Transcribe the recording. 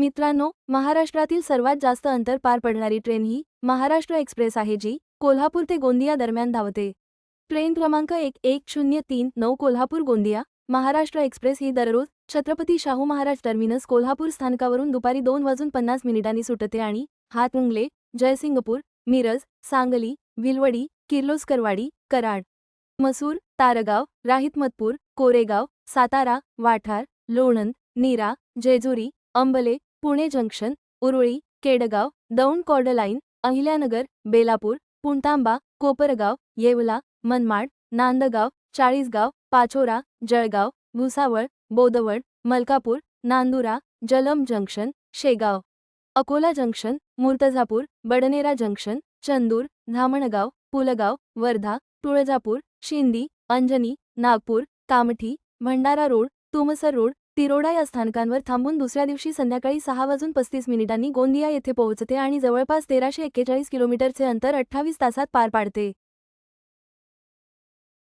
मित्रांनो महाराष्ट्रातील सर्वात जास्त अंतर पार पडणारी ट्रेन ही महाराष्ट्र एक्सप्रेस आहे जी कोल्हापूर ते गोंदिया दरम्यान धावते. ट्रेन क्रमांक एक एक शून्य तीन नऊ कोल्हापूर गोंदिया महाराष्ट्र एक्सप्रेस ही दररोज छत्रपती शाहू महाराज टर्मिनस कोल्हापूर स्थानकावरून दुपारी दोन वाजून पन्नास मिनिटांनी सुटते आणि हातमुंगले जयसिंगपूर मिरज सांगली विलवडी किर्लोस्करवाडी कराड मसूर Targaon Rahimatpur Koregaon Satara Wathar Lonand Nira Jejuri Ambale Pune junction Uruli Kedgaon Daund chord line Ahilyanagar Belapur Puntamba Kopargaon Yeola Manmad Nandgaon Chalisgaon Pachora Jalgaon Bhusawal Bodwad Malkapur Nandura Jalamb junction Shegaon Akola junction Murtajapur Badnera junction Chandur Dhamangaon Pulgaon Wardha Tuljapur Sindi Anjani Nagpur Kamptee Bhandara road Tumsar road Tiroda या स्थानकांवर थांबून दुसऱ्या दिवशी संध्याकाळी सहा वाजून पस्तीस मिनिटांनी गोंदिया येथे पोहोचते आणि जवळपास तेराशे एक्केचाळीस किलोमीटरचे अंतर अठ्ठावीस तासात पार पाडते.